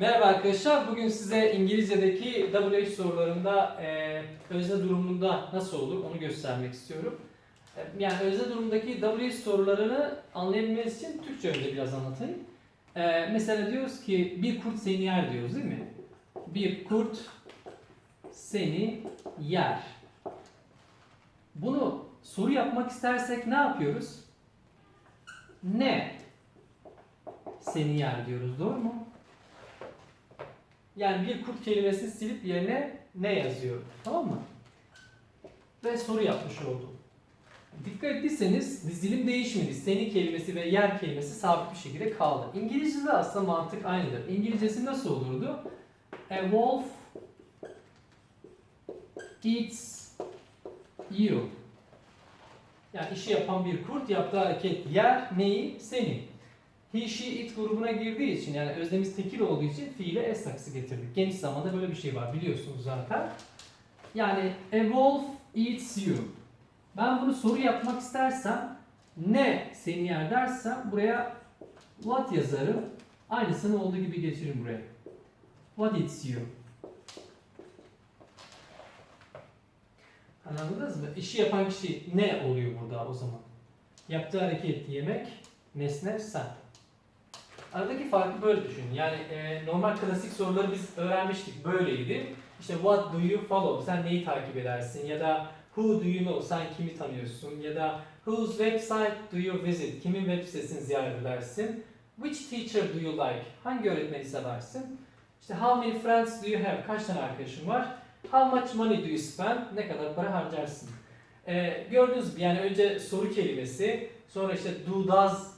Merhaba arkadaşlar. Bugün size İngilizce'deki WH sorularında e, özne durumunda nasıl olur onu göstermek istiyorum. E, yani özne durumundaki WH sorularını anlayabilmeniz için Türkçe önce biraz anlatayım. E, mesela diyoruz ki bir kurt seni yer diyoruz değil mi? Bir kurt seni yer. Bunu soru yapmak istersek ne yapıyoruz? Ne seni yer diyoruz doğru mu? Yani bir kurt kelimesini silip yerine ne yazıyor? Tamam mı? Ve soru yapmış oldum. Dikkat ettiyseniz dizilim değişmedi. Seni kelimesi ve yer kelimesi sabit bir şekilde kaldı. İngilizce'de aslında mantık aynıdır. İngilizcesi nasıl olurdu? A wolf eats you. Yani işi yapan bir kurt yaptığı hareket yer neyi? Seni. He, she, it grubuna girdiği için yani özlemiz tekil olduğu için fiile s takısı getirdik. Geniş zamanda böyle bir şey var biliyorsunuz zaten. Yani a wolf eats you. Ben bunu soru yapmak istersem ne seni yer dersem buraya what yazarım. Aynısını olduğu gibi geçiririm buraya. What eats you. Anladınız mı? İşi yapan kişi ne oluyor burada o zaman? Yaptığı hareket yemek, nesne sen. Aradaki farkı böyle düşünün. Yani e, normal klasik soruları biz öğrenmiştik. Böyleydi. İşte what do you follow? Sen neyi takip edersin? Ya da who do you know? Sen kimi tanıyorsun? Ya da whose website do you visit? Kimin web sitesini ziyaret edersin? Which teacher do you like? Hangi öğretmeni seversin? İşte how many friends do you have? Kaç tane arkadaşın var? How much money do you spend? Ne kadar para harcarsın? E, gördüğünüz gibi yani önce soru kelimesi, sonra işte do does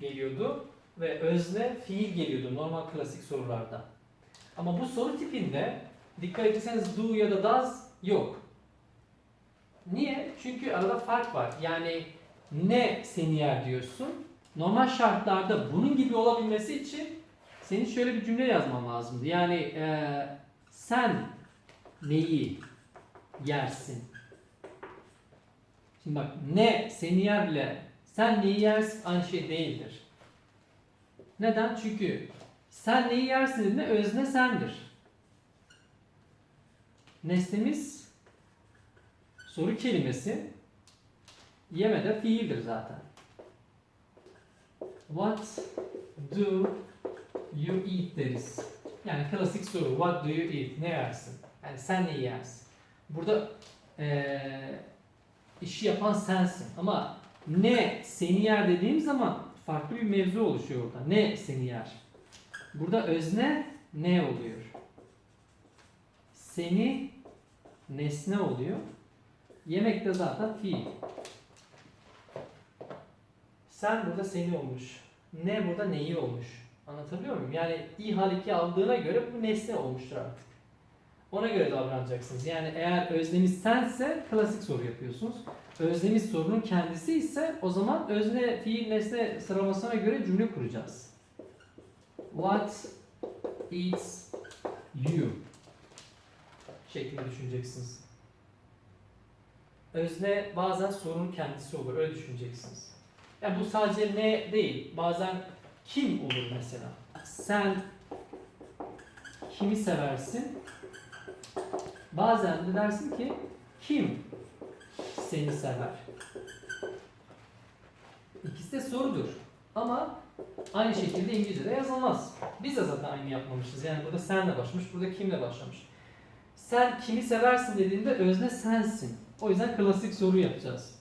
geliyordu ve özne fiil geliyordu normal klasik sorularda. Ama bu soru tipinde dikkat ederseniz do ya da does yok. Niye? Çünkü arada fark var. Yani ne seni yer diyorsun. Normal şartlarda bunun gibi olabilmesi için senin şöyle bir cümle yazman lazımdı. Yani eee, sen neyi yersin? Şimdi bak ne seni yer bile sen neyi yersin aynı şey değildir. Neden? Çünkü sen neyi yersin dediğinde özne sendir. Nesnemiz soru kelimesi yeme de fiildir zaten. What do you eat deriz. Yani klasik soru what do you eat? Ne yersin? Yani sen neyi yersin? Burada eee işi yapan sensin ama ne seni yer dediğim zaman farklı bir mevzu oluşuyor orada. Ne seni yer? Burada özne ne oluyor? Seni nesne oluyor. Yemek de zaten fiil. Sen burada seni olmuş. Ne burada neyi olmuş. Anlatabiliyor muyum? Yani i hal 2 aldığına göre bu nesne olmuştur artık. Ona göre davranacaksınız. Yani eğer özlemiz sense klasik soru yapıyorsunuz. Özlemiz sorunun kendisi ise o zaman özne, fiil, nesne sıralamasına göre cümle kuracağız. What eats you? şeklinde düşüneceksiniz. Özne bazen sorunun kendisi olur. Öyle düşüneceksiniz. Yani bu sadece ne değil. Bazen kim olur mesela. Sen kimi seversin? Bazen de dersin ki kim seni sever? İkisi de sorudur. Ama aynı şekilde İngilizce'de yazılmaz. Biz de zaten aynı yapmamışız. Yani burada senle başlamış, burada kimle başlamış. Sen kimi seversin dediğinde özne sensin. O yüzden klasik soru yapacağız.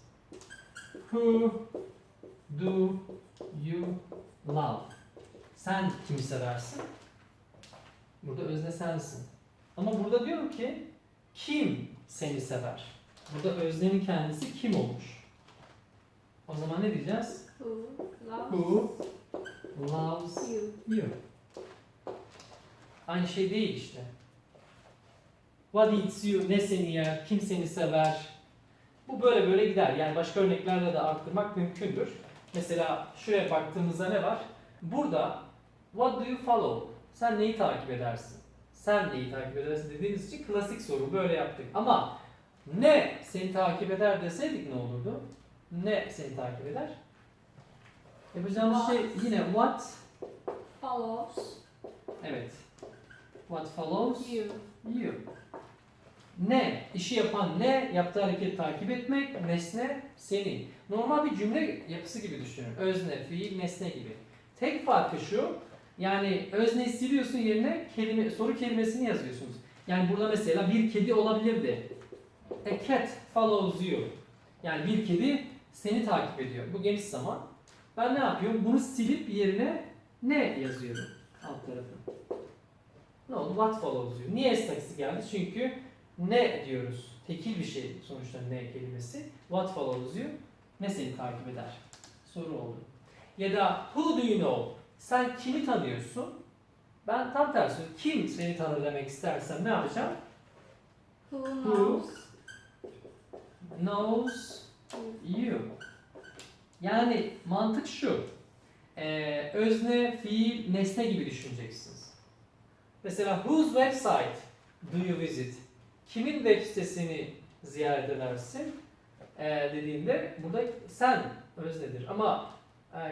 Who do you love? Sen kimi seversin? Burada özne sensin. Ama burada diyorum ki kim seni sever? Burada öznenin kendisi kim olmuş? O zaman ne diyeceğiz? Who loves Who loves you? you? Aynı şey değil işte. What eats you? Ne seni yer? Kim seni sever? Bu böyle böyle gider. Yani başka örneklerle de arttırmak mümkündür. Mesela şuraya baktığımızda ne var? Burada what do you follow? Sen neyi takip edersin? Sen neyi takip edersin dediğimiz için klasik soru böyle yaptık. Ama ne seni takip eder deseydik ne olurdu? Ne seni takip eder? Yapacağımız şey yine what Follows Evet. What follows? You. You. Ne? işi yapan ne? Yaptığı hareketi takip etmek. Nesne seni. Normal bir cümle yapısı gibi düşünün. Özne, fiil, nesne gibi. Tek farkı şu. Yani özne siliyorsun yerine kelime, soru kelimesini yazıyorsunuz. Yani burada mesela bir kedi olabilirdi. A cat follows you. Yani bir kedi seni takip ediyor. Bu geniş zaman. Ben ne yapıyorum? Bunu silip yerine ne yazıyorum alt tarafı. Ne oldu? What follows you. Niye S takısı geldi? Çünkü ne diyoruz? Tekil bir şey sonuçta ne kelimesi. What follows you? Ne seni takip eder? Soru oldu. Ya da who do you know? Sen kimi tanıyorsun? Ben tam tersi. Kim seni tanır demek istersem ne yapacağım? Who Who? knows? Knows you. Yani mantık şu. Ee, özne, fiil, nesne gibi düşüneceksiniz. Mesela whose website do you visit? Kimin web sitesini ziyaret edersin? Ee, dediğinde burada sen öznedir. Ama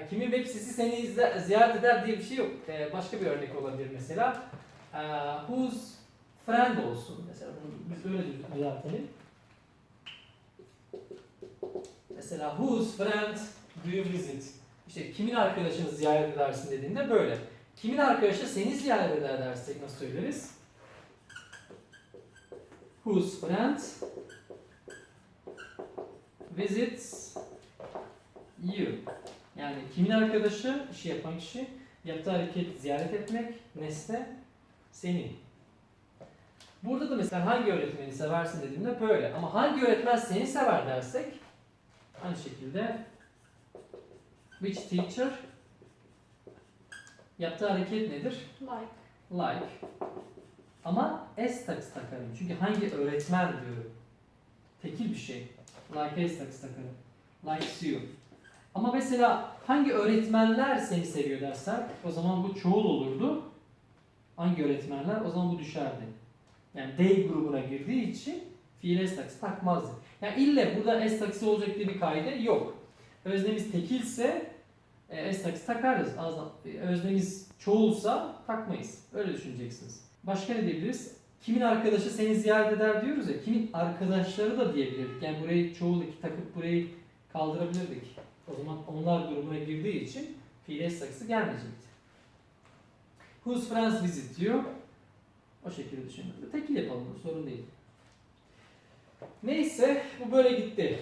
kimin web sitesi seni izle- ziyaret eder diye bir şey yok. Ee, başka bir örnek olabilir mesela. Ee, whose friend olsun mesela. Bunu biz öyle düzeltelim. Mesela whose friend do you visit? İşte kimin arkadaşını ziyaret edersin dediğinde böyle. Kimin arkadaşı seni ziyaret eder dersek nasıl söyleriz? Whose friend visits you? Yani kimin arkadaşı, işi yapan kişi, yaptığı hareket ziyaret etmek, nesne senin. Burada da mesela hangi öğretmeni seversin dediğimde böyle. Ama hangi öğretmen seni sever dersek aynı şekilde which teacher yaptığı hareket nedir? Like. Like. Ama S takısı takarım. Çünkü hangi öğretmen diyorum. Tekil bir şey. Like S takısı takarım. Likes you. Ama mesela hangi öğretmenler seni seviyor dersen o zaman bu çoğul olurdu. Hangi öğretmenler? O zaman bu düşerdi. Yani they grubuna girdiği için fiil S takısı takmazdı. Yani ille burada S takısı olacak diye bir kaide yok. Öznemiz tekilse e, S takısı takarız. Öznemiz çoğulsa takmayız. Öyle düşüneceksiniz. Başka ne diyebiliriz? Kimin arkadaşı seni ziyaret eder diyoruz ya. Kimin arkadaşları da diyebilirdik. Yani burayı çoğul takıp burayı kaldırabilirdik. O zaman onlar grubuna girdiği için fiil S takısı gelmeyecekti. Whose friends visit diyor. O şekilde düşünün. Tekil yapalım sorun değil. Neyse bu böyle gitti.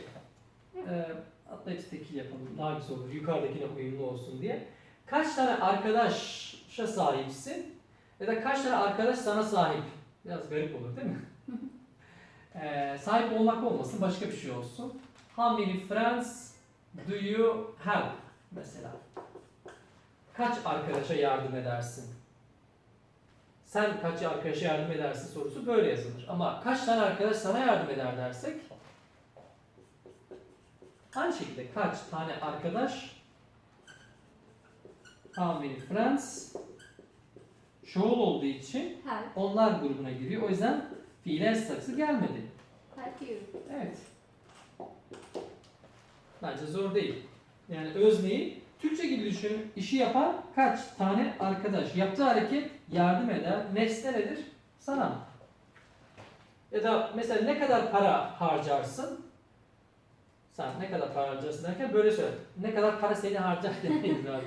Ee, hatta hepsi tekil yapalım. Daha güzel olur. Yukarıdakine uyumlu olsun diye. Kaç tane arkadaşa sahipsin? Ya da kaç tane arkadaş sana sahip? Biraz garip olur değil mi? Ee, sahip olmak olmasın başka bir şey olsun. How many friends do you have? Mesela. Kaç arkadaşa yardım edersin? Sen kaç arkadaşa yardım edersin sorusu böyle yazılır. Ama kaç tane arkadaş sana yardım eder dersek aynı şekilde kaç tane arkadaş how many friends çoğul olduğu için Help. onlar grubuna giriyor. O yüzden fiiler saksı gelmedi. Help you. Evet. Bence zor değil. Yani özneyi Türkçe gibi düşün. İşi yapan kaç tane arkadaş? Yaptığı hareket yardım eder. Nesne nedir? Sana. Ya da mesela ne kadar para harcarsın? Sen ne kadar para harcarsın derken böyle söyle. Ne kadar para seni harcar demeyiz abi.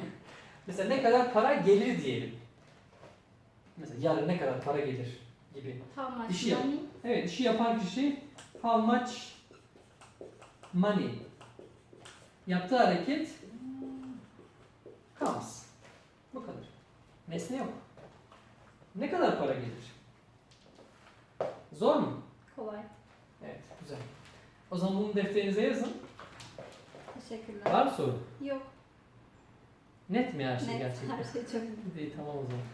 Mesela ne kadar para gelir diyelim. Mesela yarın ne kadar para gelir gibi. How much İşi money? Evet, işi yapan kişi how much money yaptığı hareket comes. Bu kadar. Nesne yok. Ne kadar para gelir? Zor mu? Kolay. Evet, güzel. O zaman bunu defterinize yazın. Teşekkürler. Var mı soru? Yok. Net mi her şey Net. gerçekten? Her şey çok net. İyi, tamam o zaman.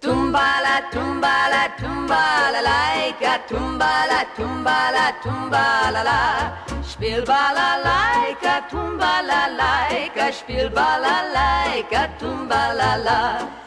Tumba la tumba la tumba la laika tumba la tumba la tumba la la Spiel balalaika tumba la laika. Spiel balalaika tumba la la